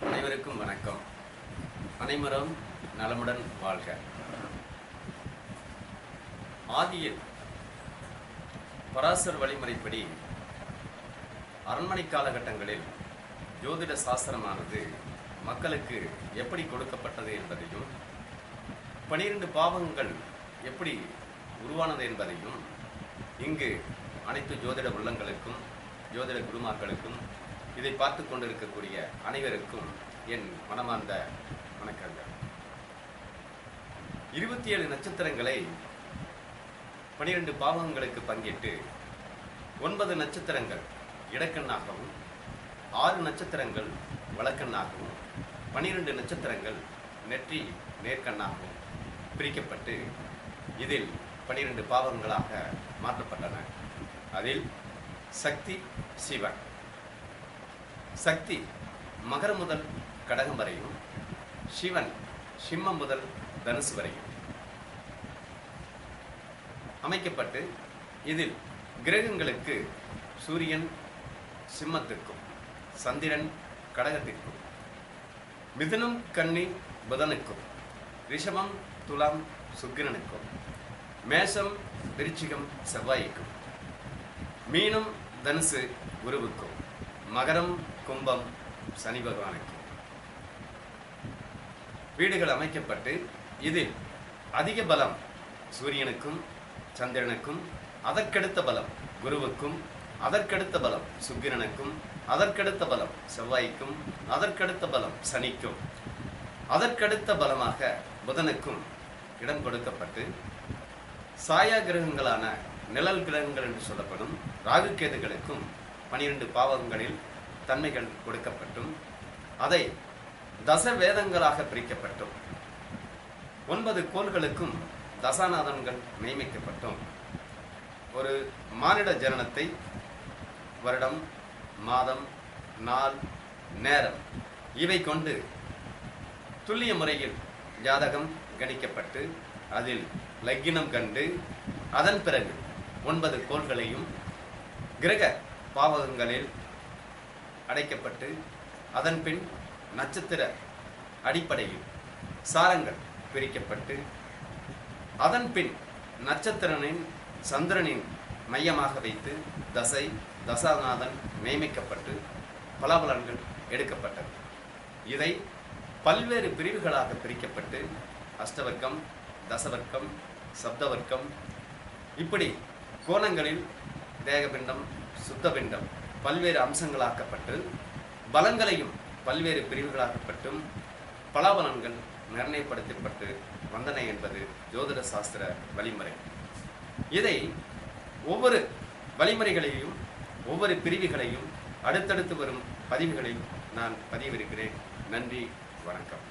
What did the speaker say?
அனைவருக்கும் வணக்கம். அனைவரும் நலமுடன் வாழ்க. ஆதியில் பராசர் வழிமுறைப்படி அரண்மனை காலகட்டங்களில் ஜோதிட சாஸ்திரமானது மக்களுக்கு எப்படி கொடுக்கப்பட்டது என்பதையும் பனிரெண்டு பாவங்கள் எப்படி உருவானது என்பதையும் இங்கு அனைத்து ஜோதிட உள்ளங்களுக்கும் ஜோதிட குருமாக்களுக்கும் இதை பார்த்து கொண்டிருக்கக்கூடிய அனைவருக்கும் என் மனமார்ந்த வணக்கங்கள். இருபத்தி ஏழு நட்சத்திரங்களை பனிரெண்டு பாவங்களுக்கு பங்கிட்டு ஒன்பது நட்சத்திரங்கள் இடக்கண்ணாகவும் ஆறு நட்சத்திரங்கள் வழக்கண்ணாகவும் பனிரெண்டு நட்சத்திரங்கள் நெற்றி நேர்கண்ணாகவும் பிரிக்கப்பட்டு இதில் பனிரெண்டு பாவங்களாக மாற்றப்பட்டன. அதில் சக்தி சிவன். சக்தி மகர முதல் கடகம் வரையும் சிவன் சிம்மம் முதல் தனுசு வரையும். அமைக்கப்பட்டு இதில் கிரகங்களுக்கு சூரியன் சிம்மத்திற்கும். சந்திரன் கடகத்திற்கும் மிதுனம் கன்னி புதனுக்கும் ரிஷபம் துலாம் சுக்கிரனுக்கும் மேஷம் விருச்சிகம் செவ்வாய்க்கும் மீனம் தனுசு குருவுக்கும் மகரம் கும்பம் சனி பகவானுக்கும். வீடுகள் அமைக்கப்பட்டு இதில் அதிக பலம் சூரியனுக்கும் சந்திரனுக்கும் அதற்கடுத்த பலம் குருவுக்கும் அதற்கடுத்த பலம் சுக்கிரனுக்கும் அதற்கடுத்த பலம் செவ்வாய்க்கும் அதற்கடுத்த பலம் சனிக்கும். அதற்கடுத்த பலமாக புதனுக்கும் இடம் கொடுக்கப்பட்டு சாயா கிரகங்களான நிழல் கிரகங்கள் என்று சொல்லப்படும் ராகுகேதுகளுக்கும் பனிரெண்டு பாவகங்களில் தன்மைகள் கொடுக்கப்பட்டும். அதை தச வேதங்களாக பிரிக்கப்பட்டும். ஒன்பது கோள்களுக்கும் தசாநாதன்கள் நியமிக்கப்பட்டும். ஒரு மானிட ஜனனத்தை வருடம் மாதம் நாள் நேரம். இவை கொண்டு துல்லிய முறையில் ஜாதகம் கணிக்கப்பட்டு அதில் லக்கினம் கண்டு அதன் பிறகு ஒன்பது கோள்களையும் கிரக பாவகங்களில் அடைக்கப்பட்டு அதன் பின் நட்சத்திர அடிப்படையில் சாரங்கள் பிரிக்கப்பட்டு அதன் பின் நட்சத்திரனின் சந்திரனின் மையமாக வைத்து தசை தசாநாதன் நியமிக்கப்பட்டு பலாபலன்கள் எடுக்கப்பட்டது. இதை பல்வேறு பிரிவுகளாக பிரிக்கப்பட்டு அஷ்டவர்க்கம் தசவர்க்கம் சப்தவர்க்கம் இப்படி கோணங்களில் தேகபிண்டம் சுத்தபிண்டம் பல்வேறு அம்சங்களாக்கப்பட்டு பலங்களையும் பல்வேறு பிரிவுகளாக்கப்பட்டும் பலாபலன்கள் நிர்ணயப்படுத்தப்பட்டு வந்தன என்பது ஜோதிட சாஸ்திர வழிமுறை. இதை ஒவ்வொரு வழிமுறைகளையும் ஒவ்வொரு பிரிவுகளையும் அடுத்தடுத்து வரும் பதிவுகளில் நான் பதிவிருக்கிறேன் நன்றி வணக்கம்.